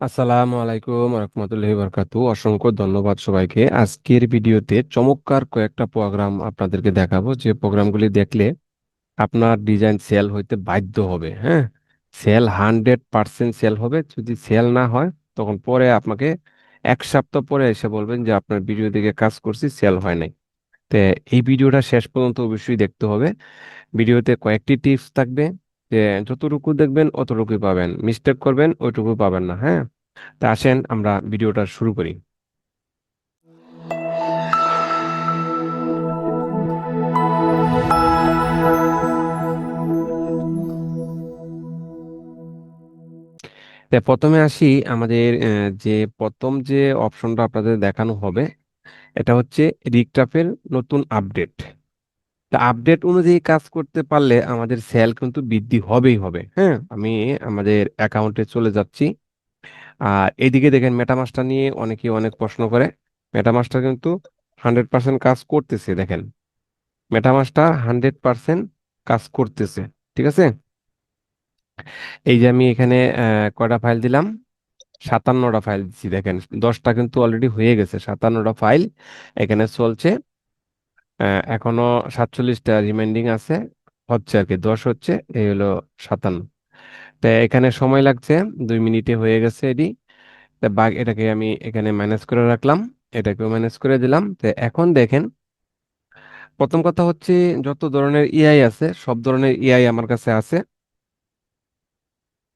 আসসালামু আলাইকুম রহমতুল্লাহি বরকাতু অসংখ্য ধন্যবাদ সবাইকে। আজকের ভিডিওতে চমৎকার কয়েকটা প্রোগ্রাম আপনাদেরকে দেখাবো। যে প্রোগ্রামগুলি দেখলে আপনার ডিজাইন সেল হইতে বাধ্য হবে হ্যাঁ? সেল হান্ড্রেড পার্সেন্ট সেল হবে। যদি সেল না হয়, তখন পরে আপনাকে এক সপ্তাহ পরে এসে বলবেন যে, আপনার ভিডিও দেখে কাজ করছি, সেল হয় নাই। তো এই ভিডিওটা শেষ পর্যন্ত অবশ্যই দেখতে হবে। ভিডিওতে কয়েকটি টিপস থাকবে। যে যতটুকু দেখবেন, অতটুকুই পাবেন। মিস্টেক করবেন, ওইটুকু পাবেন না হ্যাঁ? তা আসেন, আমরা ভিডিওটা শুরু করি। প্রথমে আসি আমাদের যে প্রথম যে অপশনটা আপনাদের দেখানো হবে, এটা হচ্ছে রিকটাপের নতুন আপডেট তা আপডেট অনুযায়ী কাজ করতে পারলে আমাদের সেল কিন্তু বৃদ্ধি হবেই হবে হ্যাঁ? আমি আমাদের অ্যাকাউন্টে চলে যাচ্ছি। আর এইদিকে দেখেন মেটামাস্টার নিয়ে অনেকে অনেক প্রশ্ন করে। মেটামাস্টার কিন্তু হান্ড্রেড পার্সেন্ট কাজ করতেছে, দেখেন। মেটামাস্টার হান্ড্রেড পার্সেন্ট কাজ করতেছে, ঠিক আছে? এই যে আমি এখানে কয়টা ফাইল দিলাম? সাতান্নটা ফাইল দিচ্ছি দেখেন। দশটা কিন্তু অলরেডি হয়ে গেছে, সাতান্নটা ফাইল এখানে চলছে। এখনও সাতচল্লিশটা রিমাইন্ডিং আছে। হচ্ছে আর কি, দশ হচ্ছে, এই হলো সাতান্ন। তো এখানে সময় লাগছে, দুই মিনিটে হয়ে গেছে এটি তা বাঘ এটাকে আমি এখানে মাইনাস করে রাখলাম, এটাকেও মাইনাস করে দিলাম। তো এখন দেখেন, প্রথম কথা হচ্ছে যত ধরনের ইআই আছে, সব ধরনের ইআই আমার কাছে আছে।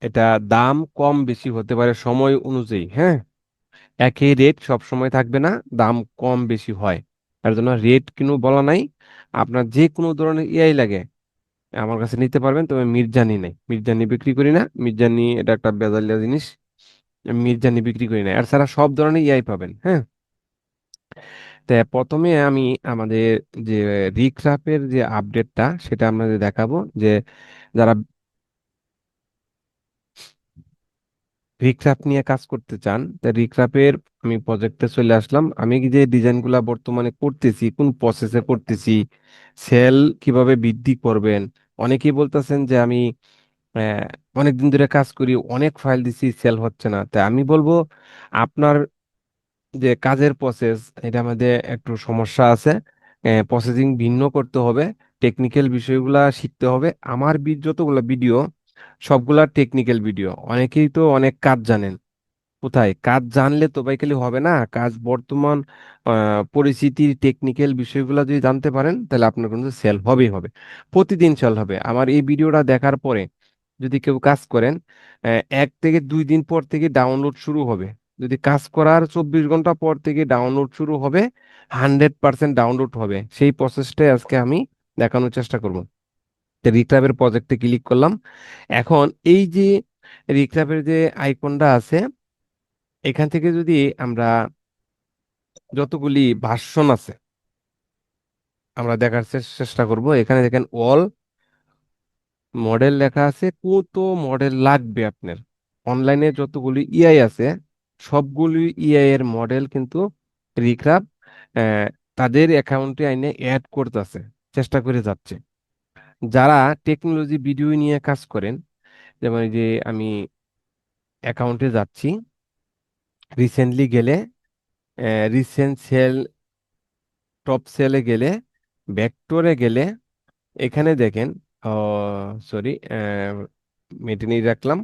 এটা দাম কম বেশি হতে পারে সময় অনুযায়ী হ্যাঁ? একই রেট সব সময় থাকবে না, দাম কম বেশি হয়। তার জন্য রেট কিন্তু বলা নাই। আপনার যে কোনো ধরনের ইআই লাগে, আমার কাছে নিতে পারবেন। তবে মির্জানি নাই। মির্জানি বিক্রি করি না। মির্জানি এটা একটা বেজালিয়া জিনিস। মির্জানি বিক্রি করি না। আর ছাড়া সব ধরনের ইআই পাবেন হ্যাঁ? তো প্রথমে আমি আমাদের যে রিক্রাফের যে আপডেটটা সেটা আপনাদের দেখাবো যে যারা রিক্রাফ নিয়ে কাজ করতে চান, তা রিক্রাফের আমি প্রজেক্টে চলে আসলাম। আমি যে ডিজাইনগুলা বর্তমানে করতেছি কোন প্রসেসে করতেছি সেল কীভাবে বৃদ্ধি করবেন? অনেকেই বলতেছেন যে আমি আহ, অনেকদিন ধরে কাজ করি অনেক ফাইল দিছি সেল হচ্ছে না। তাই আমি বলব আপনার যে কাজের প্রসেস এটা আমাদের একটু সমস্যা আছে। প্রসেসিং ভিন্ন করতে হবে টেকনিক্যাল বিষয়গুলা শিখতে হবে। আমার যতগুলা ভিডিও সবগুলা টেকনিক্যাল ভিডিও অনেকেই তো অনেক কাজ জানেন। কোথায়? কাজ জানলে তো ভাই খালি হবে না। কাজ বর্তমান পরিস্থিতির টেকনিক্যাল বিষয়গুলো যদি জানতে পারেন, তাহলে আপনার কিন্তু সেল হবেই হবে। প্রতিদিন সেল হবে। আমার এই ভিডিওটা দেখার পরে যদি কেউ কাজ করেন এক থেকে দুই দিন পর থেকে ডাউনলোড শুরু হবে। যদি কাজ করার চব্বিশ ঘণ্টা পর থেকে ডাউনলোড শুরু হবে হান্ড্রেড পার্সেন্ট ডাউনলোড হবে। সেই প্রসেসটাই আজকে আমি দেখানোর চেষ্টা করব। রিক্রাবের প্রজেক্টে ক্লিক করলাম। এখন এই যে রিক্রাবের যে আইকনটা আছে এখান থেকে যদি আমরা যতগুলি ভার্সন আছে আমরা দেখার চেষ্টা করব। এখানে দেখেন অল মডেল লেখা আছে। কত মডেল লাগবে আপনার? অনলাইনে যতগুলি ইআই আছে সবগুলি ইআই এর মডেল কিন্তু রিক্রাব আহ, তাদের অ্যাকাউন্টে আইনে অ্যাড করতেছে। চেষ্টা করে যাচ্ছে। যারা টেকনোলজি ভিডিও নিয়ে কাজ করেন যেমন যে আমি অ্যাকাউন্টে যাচ্ছি রিসেন্টলি গেলে রিসেন্ট সেল টপ সেলে গেলে ভেক্টরে গেলে, এখানে দেখেন সরি মেটেনি রাখলাম।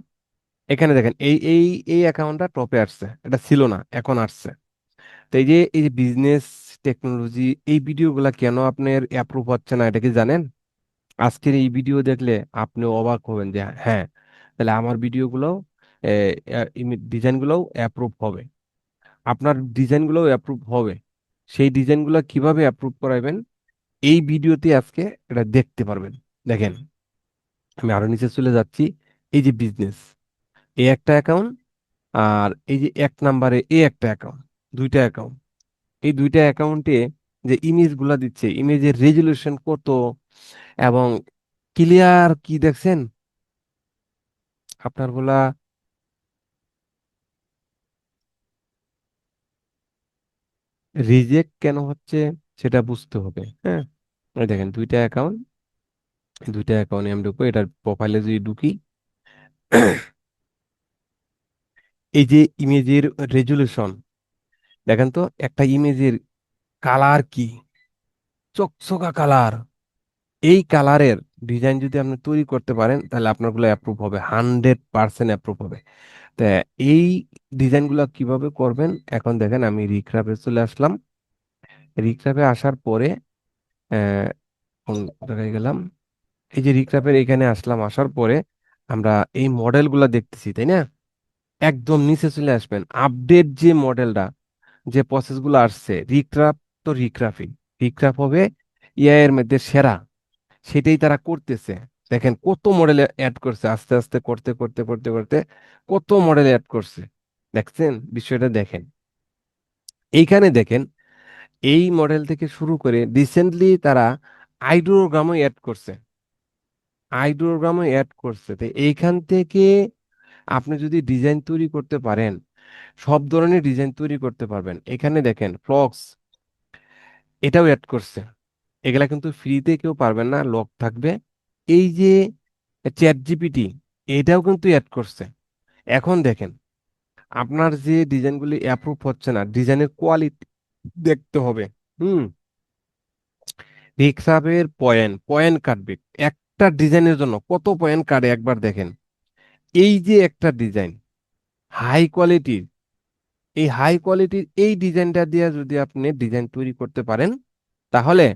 এখানে দেখেন, এই এই এই অ্যাকাউন্টটা টপে আসছে, এটা ছিল না, এখন আসছে। তো এই যে এই যে বিজনেস টেকনোলজি এই ভিডিওগুলা কেন আপনার অ্যাপ্রুভ হচ্ছে না, এটা কি জানেন? আজকের এই ভিডিও দেখলে আপনি অবাক হবেন যে হ্যাঁ তাহলে আমার ভিডিওগুলো ডিজাইনগুলোও অ্যাপ্রুভ হবে। আপনার ডিজাইনগুলোও অ্যাপ্রুভ হবে। সেই ডিজাইনগুলো কীভাবে অ্যাপ্রুভ করাবেন, এই ভিডিওতে আজকে এটা দেখতে পারবেন। দেখেন, আমি আরও নিচে চলে যাচ্ছি। এই যে বিজনেস এই একটা অ্যাকাউন্ট আর এই যে এক নাম্বারে এই একটা অ্যাকাউন্ট দুইটা অ্যাকাউন্ট এই দুইটা অ্যাকাউন্টে যে ইমেজগুলা দিচ্ছে ইমেজের রেজলিউশন কত এবং ক্লিয়ার কি দেখছেন? আপনার রিজেক্ট কেন হচ্ছে সেটা বুঝতে হবে হ্যাঁ? দেখেন, দুইটা অ্যাকাউন্ট দুইটা অ্যাকাউন্টে আমি ঢুকবো, এটার প্রোফাইলে যদি ঢুকি, এই যে ইমেজের রেজুলেশন দেখেন তো, একটা ইমেজের কালার কি? চকচকা কালার এই কালারের ডিজাইন যদি আপনি তৈরি করতে পারেন, তাহলে আপনারগুলো অ্যাপ্রুভ হবে হান্ড্রেড পার্সেন্ট অ্যাপ্রুভ হবে। তা এই ডিজাইনগুলো কীভাবে করবেন? এখন দেখেন আমি রিক্রাফে চলে আসলাম। রিক্রাফে আসার পরে জায়গায় গেলাম। এই যে রিক্রাফের এখানে আসলাম। আসার পরে আমরা এই মডেলগুলো দেখতেছি, তাই না? একদম নিচে চলে আসবেন। আপডেট যে মডেলটা, যে প্রসেসগুলো আসছে রিক্রাফ তো রিক্রাফি রিক্রাফ হবে এআই এর মধ্যে সেরা। সেটাই তারা করতেছে। দেখেন কত মডেল অ্যাড করছে, আস্তে আস্তে, করতে করতে করতে করতে, কত মডেল অ্যাড করছে। দেখছেন? বিষয়টা দেখেন। এইখানে দেখেন, এই মডেল থেকে শুরু করে রিসেন্টলি তারা আইডোগ্রামও অ্যাড করছে। আইডোগ্রামও অ্যাড করছে। তো এইখান থেকে আপনি যদি ডিজাইন তৈরি করতে পারেন, সব ধরনের ডিজাইন তৈরি করতে পারবেন। এখানে দেখেন ফ্লক্স এটাও অ্যাড করছে। এগুলা কিন্তু ফ্রিতে কেউ পারবেন না লক থাকবে। এই যে চ্যাট জিপিটি এটাও কিন্তু অ্যাড করছে। এখন দেখেন আপনার যে ডিজাইনগুলি অ্যাপ্রুভ হচ্ছে না, ডিজাইনের কোয়ালিটি দেখতে হবে। হুম? রিক্সাবের পয়েন্ট পয়েন্ট কাটবে একটা ডিজাইনের জন্য কত পয়েন্ট কাটে একবার দেখেন। এই যে একটা ডিজাইন হাই কোয়ালিটির এই হাই কোয়ালিটির এই ডিজাইনটা দিয়ে যদি আপনি ডিজাইন তৈরি করতে পারেন, তাহলে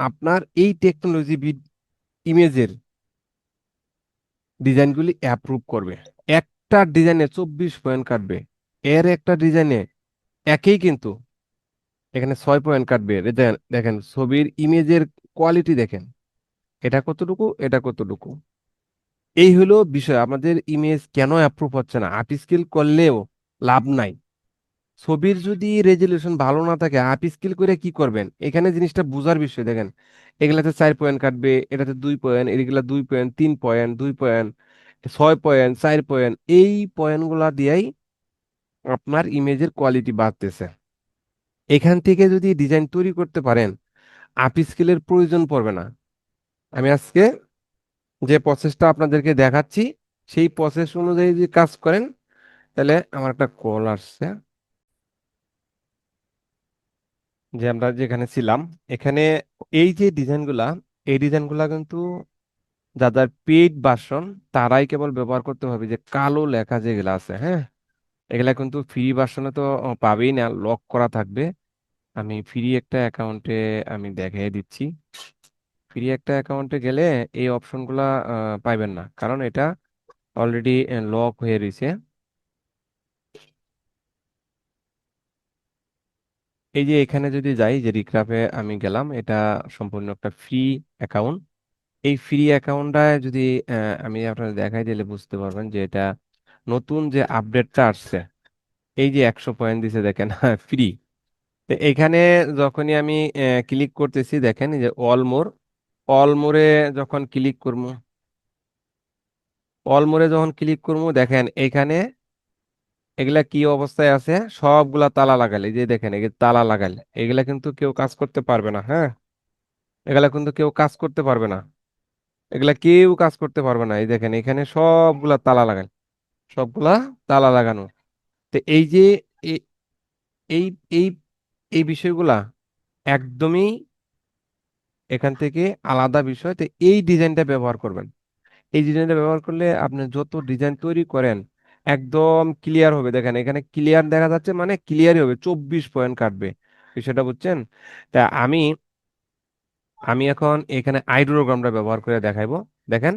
আপনার এই টেকনোলজি ইমেজের ডিজাইনগুলি অ্যাপ্রুভ করবে। একটা ডিজাইনে চব্বিশ পয়েন্ট কাটবে। এর একটা ডিজাইনে একেই কিন্তু এখানে ছয় পয়েন্ট কাটবে। দেখেন ছবির ইমেজের কোয়ালিটি দেখেন। এটা কতটুকু এটা কতটুকু? এই হলো বিষয়। আমাদের ইমেজ কেন অ্যাপ্রুভ হচ্ছে না? আপ স্কেল করলেও লাভ নাই। ছবির যদি রেজলিউশন ভালো না থাকে আপ স্কেল করে কি করবেন? এখানে জিনিসটা বোঝার বিষয়। দেখেন, এগুলাতে চার পয়েন্ট কাটবে, এটাতে দুই পয়েন্ট এগুলা দুই পয়েন্ট, তিন পয়েন্ট, দুই পয়েন্ট। ছয় পয়েন্ট চার পয়েন্ট এই পয়েন্টগুলা দিয়েই আপনার ইমেজের কোয়ালিটি বাড়তেছে। এখান থেকে যদি ডিজাইন তৈরি করতে পারেন আপ স্কেলের প্রয়োজন পড়বে না। আমি আজকে যে প্রসেসটা আপনাদেরকে দেখাচ্ছি, সেই প্রসেস অনুযায়ী যদি কাজ করেন, তাহলে আমার একটা কল আসছে। যে আমরা যেখানে ছিলাম, এখানে এই যে ডিজাইনগুলা এই ডিজাইনগুলা কিন্তু যাদের পেইড ভার্সন তারাই কেবল ব্যবহার করতে হবে যে কালো লেখা যেগুলা আছে হ্যাঁ? এগুলা কিন্তু ফ্রি ভার্সনে তো পাবেই না, লক করা থাকবে। আমি ফ্রি একটা অ্যাকাউন্টে আমি দেখিয়ে দিচ্ছি। ফ্রি একটা অ্যাকাউন্টে গেলে এই অপশনগুলা পাইবেন না। কারণ এটা অলরেডি লক হয়ে রয়েছে। এই যে এখানে যদি যাই, যে রিক্রাফে আমি গেলাম, এটা সম্পূর্ণ একটা ফ্রি অ্যাকাউন্ট। এই ফ্রি অ্যাকাউন্টটায় যদি আহ, আমি আপনাদের দেখাই দিলে বুঝতে পারবেন যে এটা নতুন যে আপডেটটা আসছে এই যে একশো পয়েন্ট দিছে দেখেন ফ্রি তো এখানে যখনই আমি ক্লিক করতেছি দেখেন এই যে অল মোর অল মোরে যখন ক্লিক করব অল মোরে যখন ক্লিক করব দেখেন এখানে এগুলা কি অবস্থায় আছে? সবগুলা তালা লাগালে যে দেখেন যে তালা লাগালে এগুলা কিন্তু কেউ কাজ করতে পারবে না হ্যাঁ? এগুলা কিন্তু কেউ কাজ করতে পারবে না। এগুলা কেউ কাজ করতে পারবে না। এই দেখেন, এখানে সবগুলা তালা লাগালে সবগুলা তালা লাগানো। তো এই যে এই এই এই বিষয়গুলা একদমই এখান থেকে আলাদা বিষয়। তো এই ডিজাইনটা ব্যবহার করবেন। এই ডিজাইনটা ব্যবহার করলে আপনি যত ডিজাইন তৈরি করেন, একদম ক্লিয়ার হবে। দেখেন, এখানে ক্লিয়ার দেখা যাচ্ছে মানে ক্লিয়ারই হবে, চব্বিশ পয়েন্ট কাটবে। বিষয়টা বুঝছেন? তা আমি আমি এখন এখানে আইড্রোগ্রামটা ব্যবহার করে দেখাইবো। দেখেন,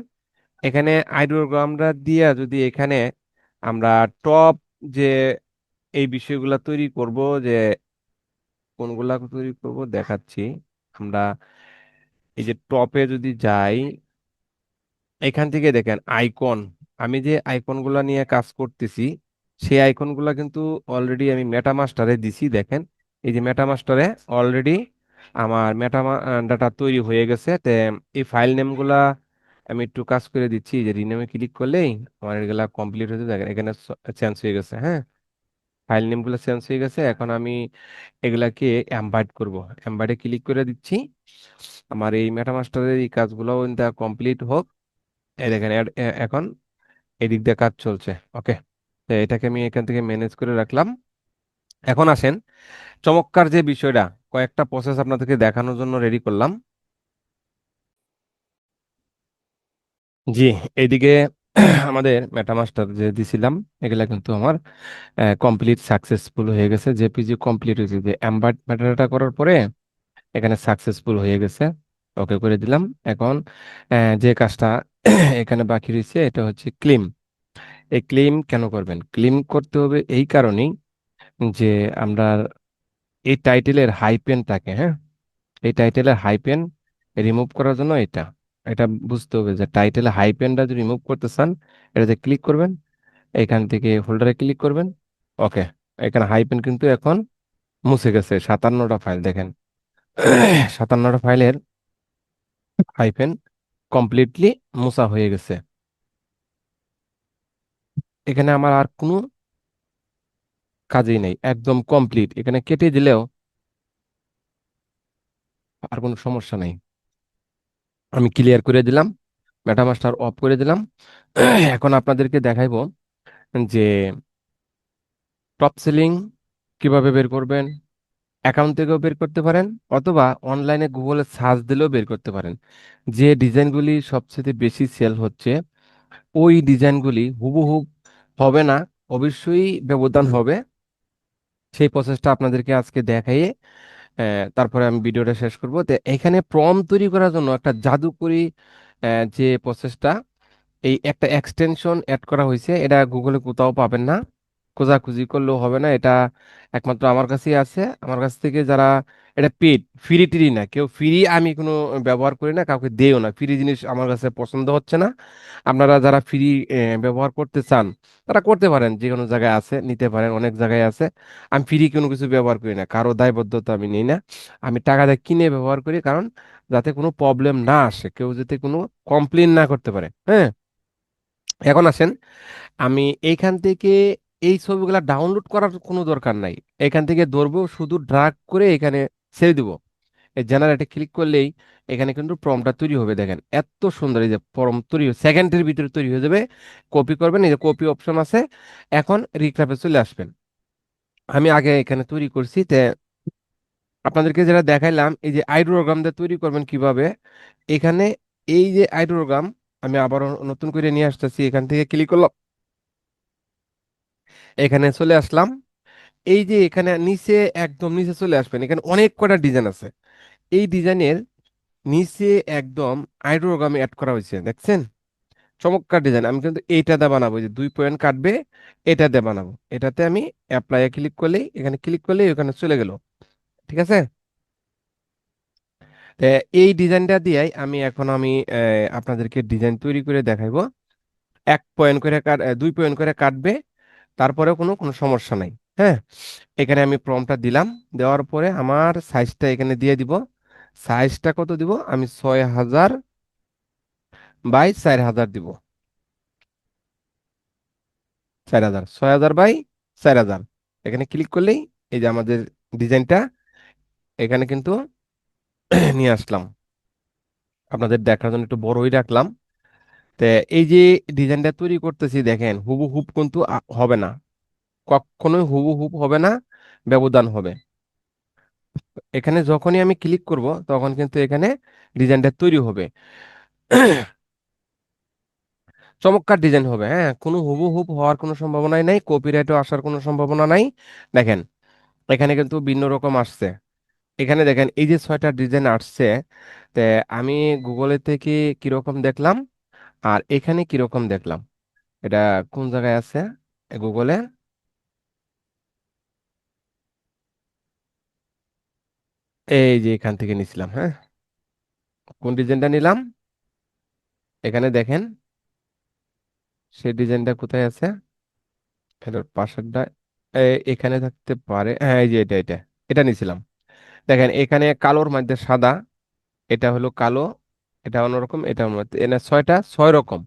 এখানে আইড্রোগ্রামটা দিয়ে যদি এখানে আমরা টপ যে এই বিষয়গুলা তৈরি করব, যে কোনগুলা তৈরি করব, দেখাচ্ছি। আমরা এই যে টপে যদি যাই, এখান থেকে দেখেন আইকন আমি যে আইকনগুলো নিয়ে কাজ করতেছি, সেই আইকনগুলো কিন্তু অলরেডি আমি মেটামাস্টারে দিছি, দেখেন। এই যে মেটামাস্টারে অলরেডি আমার মেটা ডাটা তৈরি হয়ে গেছে। তে এই ফাইল নেমগুলা আমি একটু কাজ করে দিচ্ছি, যে রিনেমে ক্লিক করলেই আমার এগুলা কমপ্লিট হতে দেখেন, এখানে চেঞ্জ হয়ে গেছে হ্যাঁ? ফাইল নেমগুলো চেঞ্জ হয়ে গেছে, এখন আমি এগুলাকে এমবাইড করব। এমবাইডে ক্লিক করে দিচ্ছি। আমার এই মেটামাস্টারের এই কাজগুলো কমপ্লিট হোক। এই দেখেন এখন এদিক দিয়ে কাজ চলছে ওকে তো এটাকে আমি এখান থেকে ম্যানেজ করে রাখলাম। এখন আসেন। চমৎকার যে বিষয়টা, কয়েকটা প্রসেস আপনাদেরকে দেখানোর জন্য রেডি করলাম। জি, এইদিকে আমাদের মেটামাস্টার যে দিছিলাম, এগুলা কিন্তু আমার কমপ্লিট সাকসেসফুল হয়ে গেছে। জেপিজি কমপ্লিট হয়েছে। যে এমবার্ড মেটাডাটা করার পরে এখানে সাকসেসফুল হয়ে গেছে। ওকে করে দিলাম। এখন যে কাজটা এখানে বাকি রয়েছে, এটা হচ্ছে ক্লিম। এই ক্লিম কেন করবেন? ক্লিম করতে হবে এই কারণেই যে আমরা এই টাইটেলের হাইপেন থাকে হ্যাঁ? এই টাইটেলের হাইপেন রিমুভ করার জন্য এটা। এটা বুঝতে হবে যে টাইটেলে হাইপেনটা যদি রিমুভ করতে চান, এটাতে ক্লিক করবেন, এখান থেকে হোল্ডারে ক্লিক করবেন, ওকে, এখানে হাইপেন কিন্তু এখন মুছে গেছে, সাতান্নটা ফাইল দেখেন। সাতান্নটা ফাইলের হাইপেন কমপ্লিটলি মুছা হয়ে গেছে। এখানে আমার আর কোনো কাজেই নেই, একদম কমপ্লিট এখানে কেটে দিলেও আর কোনো সমস্যা নেই। আমি ক্লিয়ার করে দিলাম মেটামাস্টার অফ করে দিলাম। এখন আপনাদেরকে দেখাইবো যে টপ সেলিং কীভাবে বের করবেন অ্যাকাউন্ট থেকেও বের করতে পারেন, অথবা অনলাইনে গুগলে সার্চ দিলেও বের করতে পারেন। যে ডিজাইনগুলি সবচেয়ে বেশি সেল হচ্ছে, ওই ডিজাইনগুলি হুবহু হবে না, অবশ্যই ব্যবধান হবে। সেই প্রসেসটা আপনাদেরকে আজকে দেখাইয়ে তারপরে আমি ভিডিওটা শেষ করব। তো এখানে প্রম তৈরি করার জন্য একটা জাদুকরি যে প্রসেসটা এই একটা এক্সটেনশন অ্যাড করা হয়েছে এটা গুগলে কোথাও পাবেন না। খোঁজাখুঁজি করলেও হবে না, এটা একমাত্র আমার কাছেই আছে। আমার কাছ থেকে যারা, এটা পেড ফ্রি টিরি না, কেউ ফ্রি আমি কোনো ব্যবহার করি না, কাউকে দেও না, ফ্রি জিনিস আমার কাছে পছন্দ হচ্ছে না। আপনারা যারা ফ্রি ব্যবহার করতে চান, তারা করতে পারেন, যে কোনো জায়গায় আছে, নিতে পারেন, অনেক জায়গায় আছে। আমি ফ্রি কোনো কিছু ব্যবহার করি না, কারও দায়বদ্ধতা আমি নিই না। আমি টাকা দিয়ে কিনে ব্যবহার করি, কারণ যাতে কোনো প্রবলেম না আসে, কেউ যাতে কোনো কমপ্লেন না করতে পারে হ্যাঁ? এখন আসেন, আমি এইখান থেকে এই ছবিগুলা ডাউনলোড করার কোনো দরকার নাই। এখান থেকে ধরবো, শুধু ড্রাগ করে এখানে ছেড়ে দিব। এই জেনারেটে ক্লিক করলেই এখানে কিন্তু প্রমটা তৈরি হবে। দেখেন, এত সুন্দর এই যে প্রম তৈরি সেকেন্ডের ভিতরে তৈরি হয়ে যাবে। কপি করবেন, এই যে কপি অপশন আছে। এখন রিক্রাফে চলে আসবেন। আমি আগে এখানে তৈরি করছি, তে আপনাদেরকে যেটা দেখাইলাম, এই যে আইড্রোগ্রাম দিয়ে তৈরি করবেন কীভাবে? এখানে এই যে আইড্রোগ্রাম আমি আবারও নতুন করে নিয়ে আসতেছি, এখান থেকে ক্লিক করলাম। এখানে চলে আসলাম। এই যে এখানে নিচে, একদম নিচে চলে আসবেন। এখানে অনেক কটা ডিজাইন আছে। এই ডিজাইনের নিচে একদম আইড্রোগ্রামে অ্যাড করা হয়েছে, দেখছেন? চমৎকার ডিজাইন। আমি কিন্তু এইটা দিয়ে বানাবো যে দুই পয়েন্ট কাটবে, এটা দিয়ে বানাবো। এটাতে আমি অ্যাপ্লাই ক্লিক করলেই, এখানে ক্লিক করলেই ওখানে চলে গেল। ঠিক আছে? এই ডিজাইনটা দিয়ে আমি এখন আমি আপনাদেরকে ডিজাইন তৈরি করে দেখাইবো। এক পয়েন্ট করে কাট দুই পয়েন্ট করে কাটবে। তারপরেও কোনো কোনো সমস্যা নাই হ্যাঁ? এখানে আমি প্রমটা দিলাম, দেওয়ার পরে আমার সাইজটা এখানে দিয়ে দিব। সাইজটা কত দিব? আমি ছয় হাজার বাই চার হাজার দিব। চার হাজার, ছয় হাজার বাই চার হাজার। এখানে ক্লিক করলেই এই যে আমাদের ডিজাইনটা এখানে কিন্তু নিয়ে আসলাম। আপনাদের দেখার জন্য একটু বড়ই রাখলাম। তো এই যে ডিজাইনটা তৈরি করতেছি, দেখেন হুবহুব কিন্তু হবে না। কখনোই হুবহুব হবে না, ব্যবধান হবে। এখানে যখনই আমি ক্লিক করব, তখন কিন্তু এখানে ডিজাইনটা তৈরি হবে। চমৎকার ডিজাইন হবে হ্যাঁ? কোনো হুবহুব হওয়ার কোনো সম্ভাবনাই নাই কপিরাইটও আসার কোনো সম্ভাবনা নাই। দেখেন, এখানে কিন্তু ভিন্ন রকম আসছে। এখানে দেখেন, এই যে ছয়টা ডিজাইন আসছে, তে আমি গুগলে থেকে কীরকম দেখলাম আর এখানে কীরকম দেখলাম? এটা কোন জায়গায় আছে? গুগলে? এই যে এখান থেকে নিছিলাম হ্যাঁ? কোন ডিজাইনটা নিলাম? এখানে দেখেন। সেই ডিজাইনটা কোথায় আছে? এটার পাশেরটা এখানে থাকতে পারে হ্যাঁ এই যে এটা এটা এটা নিছিলাম। দেখেন, এখানে কালোর মধ্যে সাদা, এটা হলো কালো এটা অন্যরকম, এটা এনে ছয়টা, ছয় রকম।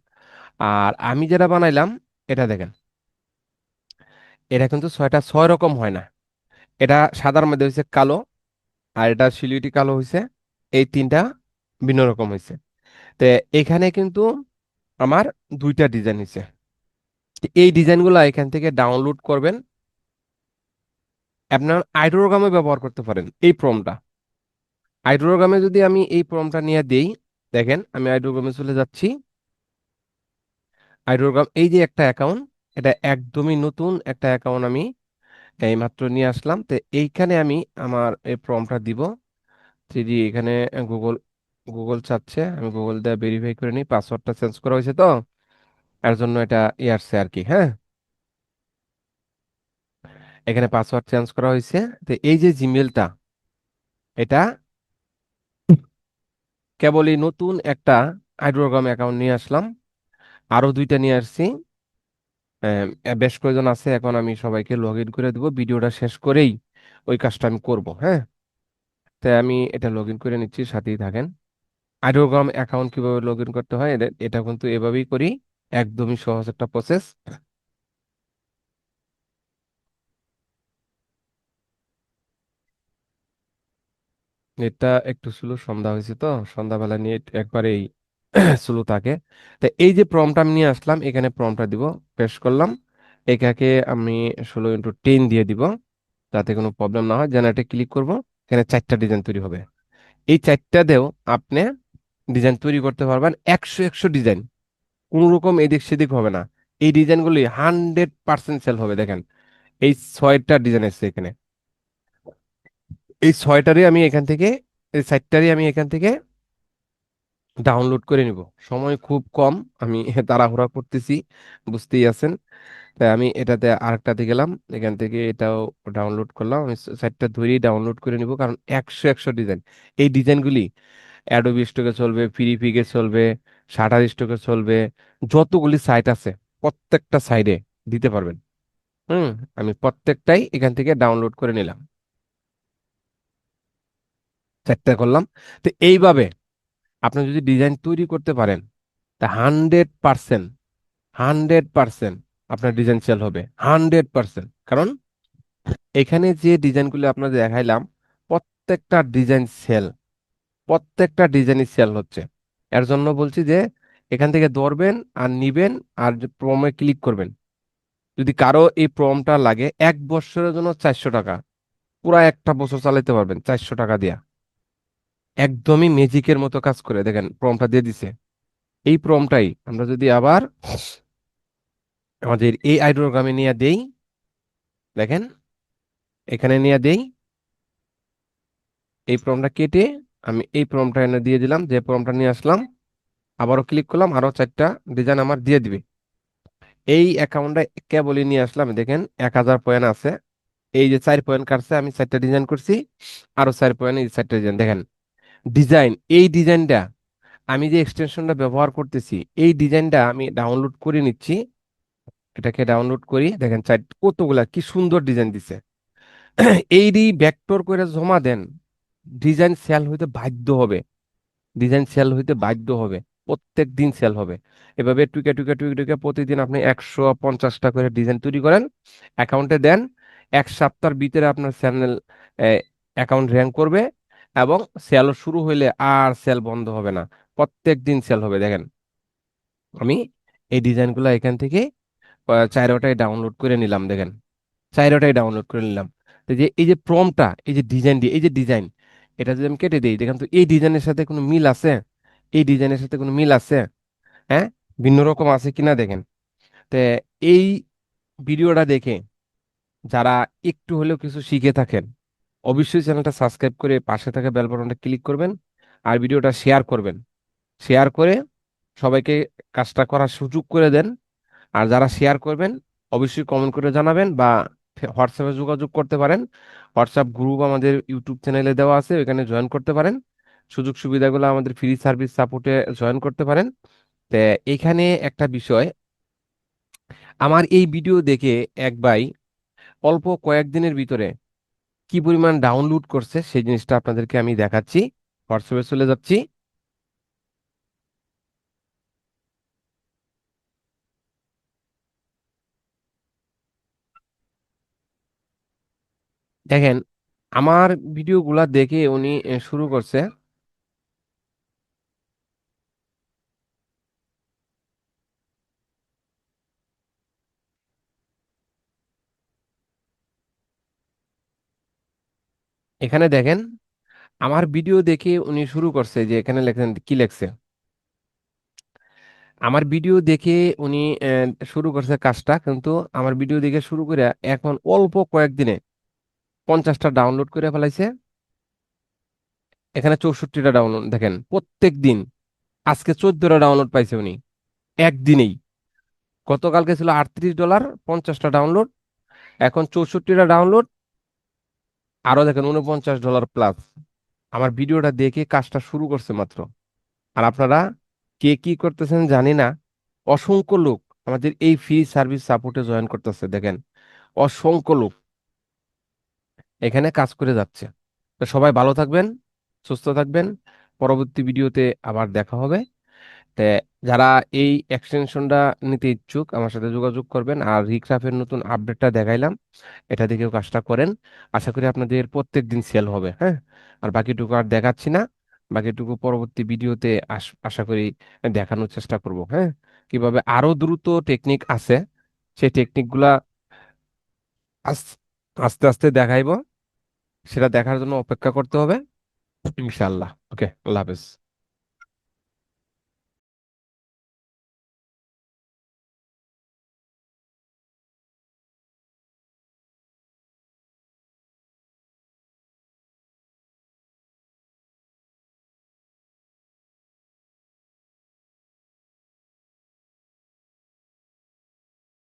আর আমি যেটা বানাইলাম, এটা দেখেন। এটা কিন্তু ছয়টা, ছয় রকম হয় না। এটা সাদার মধ্যে হয়েছে কালো, আর এটা সিলিউটি কালো হয়েছে এই তিনটা ভিন্ন রকম হয়েছে তো এখানে কিন্তু আমার দুইটা ডিজাইন হয়েছে এই ডিজাইনগুলো এখান থেকে ডাউনলোড করবেন। আপনার আইডোরোগ্রামে ব্যবহার করতে পারেন এই প্রমটা। আইডোরোগ্রামে যদি আমি এই প্রমটা নিয়ে দেই দেখেন, আমি আইডোরোগ্রামে চলে যাচ্ছি। আইডোরোগ্রাম এই যে একটা অ্যাকাউন্ট এটা একদমই নতুন একটা অ্যাকাউন্ট আমি এই মাত্র নিয়ে আসলাম। তো এইখানে আমি আমার এই প্রমটা দিব। থ্রিডি এখানে গুগল গুগল চাচ্ছে, আমি গুগল দিয়ে ভেরিফাই করে নিই পাসওয়ার্ডটা চেঞ্জ করা হয়েছে তো? এর জন্য এটা ই আসছে আর কি হ্যাঁ? এখানে পাসওয়ার্ড চেঞ্জ করা হয়েছে। তো এই যে জিমেলটা এটা কেবলই নতুন একটা আইড্রোগ্রাম অ্যাকাউন্ট নিয়ে আসলাম। আরও দুইটা নিয়ে আসছি। বেশ কয়েকজন আছে, এখন আমি সবাইকে লগ ইন করে দেবো। ভিডিওটা শেষ করেই ওই কাজটা আমি করব হ্যাঁ? তাই আমি এটা লগ ইন করে নিচ্ছি, সাথেই থাকেন। আইডোগ্রাম অ্যাকাউন্ট কীভাবে লগ ইন করতে হয় এটা কিন্তু এভাবেই করি। একদমই সহজ একটা প্রসেস নেটটা একটু স্লো সন্ধ্যা হয়েছে তো, সন্ধ্যাবেলা নেট একবারেই স্লো থাকে। তো এই যে প্রমটা আমি নিয়ে আসলাম, এখানে প্রমটা দিব পেশ করলাম। এটাকে আমি ষোলো ইন্টু টেন দিয়ে দিব, যাতে কোনো প্রবলেম না হয়। জেনারেটে ক্লিক করব, এখানে চারটা ডিজাইন তৈরি হবে। এই চারটা দিয়েও আপনি ডিজাইন তৈরি করতে পারবেন। একশো একশো ডিজাইন কোনো রকম এদিক সেদিক হবে না। এই ডিজাইনগুলি হান্ড্রেড পার্সেন্ট সেল হবে, দেখেন। এই ছয়টা ডিজাইন এসছে এখানে। এই ছয়টারই আমি এখান থেকে, এই চারটারই আমি এখান থেকে ডাউনলোড করে নিব। সময় খুব কম, আমি তাড়াহুড়া করতেছি, বুঝতেই আছেন। তাই আমি এটাতে আরেকটাতে গেলাম, এখান থেকে এটাও ডাউনলোড করলাম। আমি সাইটটা ধরেই ডাউনলোড করে নিব, কারণ একশো একশো ডিজাইন। এই ডিজাইনগুলি অ্যাডোবি স্টকে চলবে ফ্রিপিকে চলবে শাটার স্টকে চলবে, যতগুলি সাইট আছে, প্রত্যেকটা সাইডে দিতে পারবেন। হুম, আমি প্রত্যেকটাই এখান থেকে ডাউনলোড করে নিলাম। চারটা করলাম। তো এইভাবে আপনি যদি ডিজাইন তৈরি করতে পারেন, তা হান্ড্রেড পার্সেন্ট হান্ড্রেড পার্সেন্ট আপনার ডিজাইন সেল হবে। হান্ড্রেড পার্সেন্ট কারণ এখানে যে ডিজাইনগুলো আপনাদের দেখাইলাম, প্রত্যেকটা ডিজাইন সেল প্রত্যেকটা ডিজাইনই সেল হচ্ছে। এর জন্য বলছি যে এখান থেকে ধরবেন আর নিবেন আর প্রমে ক্লিক করবেন। যদি কারও এই প্রমটা লাগে, এক বছরের জন্য চারশো টাকা, পুরা একটা বছর চালাতে পারবেন চারশো টাকা দিয়া। একদমই ম্যাজিকের মতো কাজ করে। দেখেন প্রমটা দিয়ে দিছে। এই প্রমটাই আমরা যদি আবার আমাদের এই আইডোগ্রামে নিয়ে দেই, দেখেন, এখানে নিয়ে দেই, এই প্রমটা কেটে আমি এই প্রমটা এনে দিয়ে দিলাম, যে প্রমটা নিয়ে আসলাম, আবারও ক্লিক করলাম আরও চারটা ডিজাইন আমার দিয়ে দিবে। এই অ্যাকাউন্টটা কেবলই নিয়ে আসলাম, দেখেন, এক হাজার পয়েন্ট আছে। এই যে চার পয়েন্ট কাটছে, আমি চারটা ডিজাইন করছি আরও চার পয়েন্ট এই চারটা ডিজাইন দেখেন ডিজাইন এই ডিজাইনটা আমি যে এক্সটেনশনটা ব্যবহার করতেছি, এই ডিজাইনটা আমি ডাউনলোড করে নিচ্ছি। এটাকে ডাউনলোড করি, দেখেন চার কতগুলা, কি সুন্দর ডিজাইন দিছে। এই ব্যাকটোর করে জমা দেন ডিজাইন সেল হইতে বাধ্য হবে। ডিজাইন সেল হইতে বাধ্য হবে, প্রত্যেক দিন সেল হবে। এভাবে টুকে টুকে টুকে টুকে প্রতিদিন আপনি একশো পঞ্চাশটা করে ডিজাইন তৈরি করেন অ্যাকাউন্টে দেন, এক সপ্তাহের ভিতরে আপনার চ্যানেল অ্যাকাউন্ট র্যাঙ্ক করবে এবং সেল শুরু হইলে আর সেল বন্ধ হবে না। প্রত্যেক দিন সেল হবে, দেখেন। আমি এই ডিজাইনগুলো এখান থেকে চারোটাই ডাউনলোড করে নিলাম, দেখেন। চারোটাই ডাউনলোড করে নিলাম। তো যে এই যে প্রমটা এই যে ডিজাইন দিয়ে, এই যে ডিজাইন এটা যদি আমি কেটে দিই, দেখেন তো এই ডিজাইনের সাথে কোনো মিল আছে? এই ডিজাইনের সাথে কোনো মিল আছে? হ্যাঁ? ভিন্ন রকম আছে কিনা দেখেন। তো এই ভিডিওটা দেখে যারা একটু হলেও কিছু শিখে থাকেন অবশ্যই চ্যানেলটা সাবস্ক্রাইব করে পাশে থাকা বেল বাটনটা ক্লিক করবেন আর ভিডিওটা শেয়ার করবেন। শেয়ার করে সবাইকে কাজটা করার সুযোগ করে দেন। আর যারা শেয়ার করবেন, অবশ্যই কমেন্ট করে জানাবেন বা হোয়াটসঅ্যাপে যোগাযোগ করতে পারেন। হোয়াটসঅ্যাপ গ্রুপ আমাদের ইউটিউব চ্যানেলে দেওয়া আছে, ওইখানে জয়েন করতে পারেন। সুযোগ সুবিধাগুলো আমাদের ফ্রি সার্ভিস সাপোর্টে জয়েন করতে পারেন। তো এখানে একটা বিষয়, আমার এই ভিডিও দেখে এক ভাই অল্প কয়েকদিনের ভিতরে কি পরিমাণ ডাউনলোড করছে সেই জিনিসটা আপনাদেরকে আমি দেখাচ্ছি। হোয়াটসঅ্যাপে চলে যাচ্ছি। দেখেন, আমার ভিডিওগুলা দেখে উনি শুরু করছে। এখানে দেখেন, আমার ভিডিও দেখে উনি শুরু করছে যে এখানে লেখেন, কি লেখছে? আমার ভিডিও দেখে উনি শুরু করছে কাজটা, কিন্তু আমার ভিডিও দেখে শুরু করে এখন অল্প কয়েকদিনে পঞ্চাশটা ডাউনলোড করে ফেলাইছে। এখানে চৌষট্টিটা ডাউনলোড দেখেন প্রত্যেক দিন আজকে চোদ্দটা ডাউনলোড পাইছে উনি, একদিনেই। গতকালকে ছিল আটত্রিশ ডলার পঞ্চাশটা ডাউনলোড এখন চৌষট্টিটা ডাউনলোড আরও দেখেন উনপঞ্চাশ ডলার প্লাস আমার ভিডিওটা দেখে কাজটা শুরু করছে মাত্র। আর আপনারা কে কি করতেছেন জানি না। অসংখ্য লোক আমাদের এই ফ্রি সার্ভিস সাপোর্টে জয়েন করতেছে, দেখেন। অসংখ্য লোক এখানে কাজ করে যাচ্ছে। সবাই ভালো থাকবেন, সুস্থ থাকবেন। পরবর্তী ভিডিওতে আবার দেখা হবে। তে যারা এই এক্সটেনশনটা নিতে ইচ্ছুক, আমার সাথে যোগাযোগ করবেন। আর রিক্রাফের নতুন আপডেটটা দেখাইলাম, এটা দেখেও কাজটা করেন। আশা করি আপনাদের প্রত্যেক দিন সেল হবে হ্যাঁ? আর বাকিটুকু আর দেখাচ্ছি না। বাকিটুকু পরবর্তী ভিডিওতে আশা করি দেখানোর চেষ্টা করব হ্যাঁ? কীভাবে আরও দ্রুত টেকনিক আছে, সেই টেকনিকগুলা আস- আস্তে আস্তে দেখাইবো। সেটা দেখার জন্য অপেক্ষা করতে হবে। ইনশাআল্লাহ। ওকে, আল্লাহ হাফেজ।